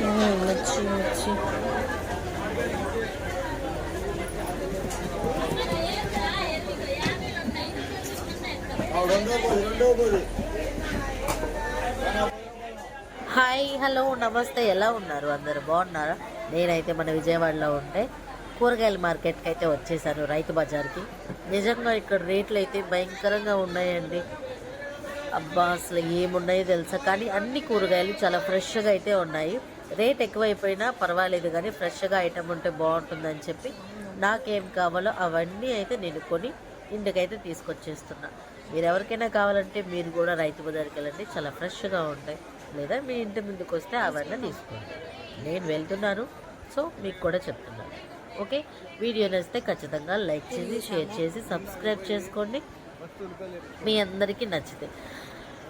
మిర్చి మిర్చి hi hello నమస్తే. ఎలా ఉన్నారు? అందరు బాగున్నారా? నేనైతే మన విజయవాడలో ఉంటే కూరగాయల మార్కెట్కి అయితే వచ్చేసాను రైతు బజార్కి. నిజంగా ఇక్కడ రేట్లు అయితే భయంకరంగా ఉన్నాయండి. అబ్బా అసలు ఏమున్నాయో తెలుసా? కానీ అన్ని కూరగాయలు చాలా ఫ్రెష్గా అయితే ఉన్నాయి. రేట్ ఎక్కువైపోయినా పర్వాలేదు కానీ ఫ్రెష్గా ఐటమ్ ఉంటే బాగుంటుందని చెప్పి నాకేం కావాలో అవన్నీ అయితే నేను కొని ఇంటికైతే తీసుకొచ్చేస్తున్నా. మీరు ఎవరికైనా కావాలంటే మీరు కూడా రైతు బజార్కి వెళ్ళండి చాలా ఫ్రెష్గా ఉంటాయి. లేదా మీ ఇంటి ముందుకు వస్తే అవన్నీ తీసుకోండి. నేను వెళ్తున్నాను సో మీకు కూడా చెప్తున్నాను. ఓకే? వీడియో నచ్చితే ఖచ్చితంగా లైక్ చేసి షేర్ చేసి సబ్స్క్రైబ్ చేసుకోండి. మీ అందరికీ నచ్చితే.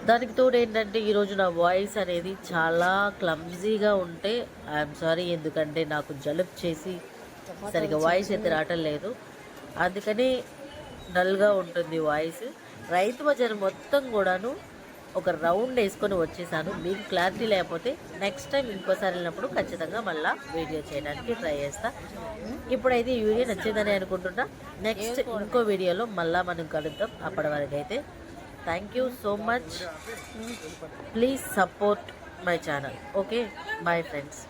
దానికి తోడు ఏంటంటే ఈరోజు నా వాయిస్ అనేది చాలా క్లమ్జీగా ఉంటే ఐఎమ్ సారీ ఎందుకంటే నాకు జలుబు చేసి సరిగా వాయిస్ అయితే రావటం లేదు. అందుకని డల్గా ఉంటుంది వాయిస్ రైతు బజార్ మొత్తం కూడాను ఒక రౌండ్ వేసుకొని వచ్చేసాను. మీకు క్లారిటీ లేకపోతే నెక్స్ట్ టైం ఇంకోసారి వెళ్ళినప్పుడు ఖచ్చితంగా మళ్ళీ వీడియో చేయడానికి ట్రై చేస్తా. ఇప్పుడైతే ఈ వీడియో నచ్చిందని అనుకుంటున్నా. నెక్స్ట్ ఇంకో వీడియోలో మళ్ళీ మనం కలుద్దాం. అప్పటి వరకు అయితే thank you so much. Please support my channel. Okay? Bye friends.